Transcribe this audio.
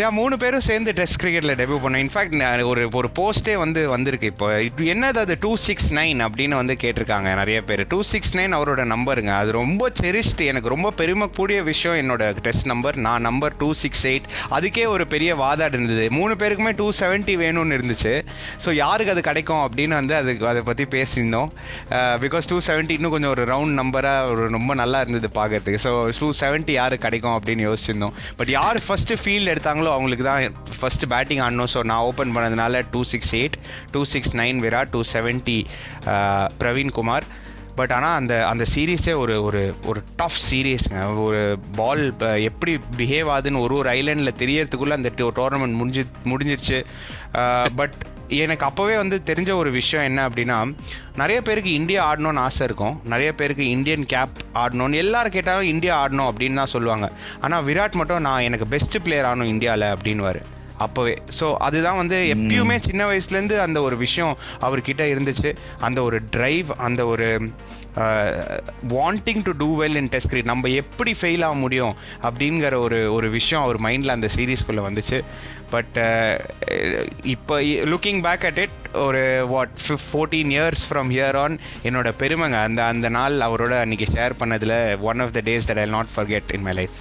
யா மூணு பேரும் சேர்ந்து டெஸ்ட் கிரிக்கெட்டில் டெபியூ பண்ணோம். இன்ஃபேக்ட் ஒரு ஒரு போஸ்ட்டே வந்து வந்திருக்கு இப்போ. என்னது அது டூ சிக்ஸ் நைன் அப்படின்னு வந்து கேட்டிருக்காங்க நிறைய பேர். டூ சிக்ஸ் நைன் அவரோட நம்பருங்க அது ரொம்ப செரிஸ்ட் எனக்கு ரொம்ப பெருமைக்கூடிய விஷயம் என்னோட டெஸ்ட் நம்பர் நான் நம்பர் டூ சிக்ஸ் எயிட் அதுக்கே ஒரு பெரிய வாதாடு இருந்தது. மூணு பேருக்குமே டூ செவன்ட்டி வேணும்னு இருந்துச்சு. ஸோ யாருக்கு அது கிடைக்கும் அப்படின்னு வந்து அதுக்கு அதை பற்றி பேசியிருந்தோம். பிகாஸ் டூ செவன்ட்டி இன்னும் கொஞ்சம் ஒரு ரவுண்ட் நம்பராக ஒரு ரொம்ப நல்லா இருந்தது பார்க்கறதுக்கு. ஸோ டூ செவன்ட்டி யாருக்கு கிடைக்கும் அப்படின்னு யோசிச்சிருந்தோம். பட் யார் ஃபஸ்ட்டு ஃபீல்டு எடுத்தாங்களோ அவங்களுக்கு தான் ஃபஸ்ட்டு பேட்டிங் ஆடணும். ஸோ நான் ஓப்பன் பண்ணதுனால two six eight two six nine Virat two seventy Praveen Kumar but ஆனால் அந்த அந்த சீரீஸே ஒரு ஒரு ஒரு டஃப் சீரீஸ்ங்க ஒரு பால் uh, எப்படி பிஹேவ் ஆகுதுன்னு ஒரு ஒரு ஐலண்டில் தெரியறதுக்குள்ளே அந்த டோர்னமெண்ட் முடிஞ்சு முடிஞ்சிருச்சு. Uh, பட் எனக்கு அப்போவே வந்து தெரிஞ்ச ஒரு விஷயம் என்ன அப்படின்னா நிறைய பேருக்கு இந்தியா ஆடணும்னு ஆசை இருக்கும். நிறைய பேருக்கு இந்தியன் கேப் ஆடணும்னு எல்லாரும் கேட்டாலும் இந்தியா ஆடணும் அப்படின்னு தான் சொல்லுவாங்க. ஆனால் விராட் மட்டும் நான் எனக்கு பெஸ்ட் பிளேயர் ஆகணும் இந்தியாவில் அப்படின்வாரு அப்போவே. ஸோ அதுதான் வந்து எப்பயுமே சின்ன வயசுலேருந்து அந்த ஒரு விஷயம் அவர்கிட்ட இருந்துச்சு. அந்த ஒரு டிரைவ் அந்த ஒரு wanting to do well in test cricket நம்ம எப்படி ஃபெயில் ஆக முடியும் அப்படிங்கிற ஒரு ஒரு விஷயம் அவர் மைண்டில் அந்த சீரீஸ்குள்ளே வந்துச்சு. பட் இப்போ லுக்கிங் பேக் அட் இட் ஒரு what fif fourteen years from here on என்னோட பெருமைங்க. அந்த அந்த நாள் அவரோட அன்றைக்கி ஷேர் பண்ணதில் one of the days that I not forget in my life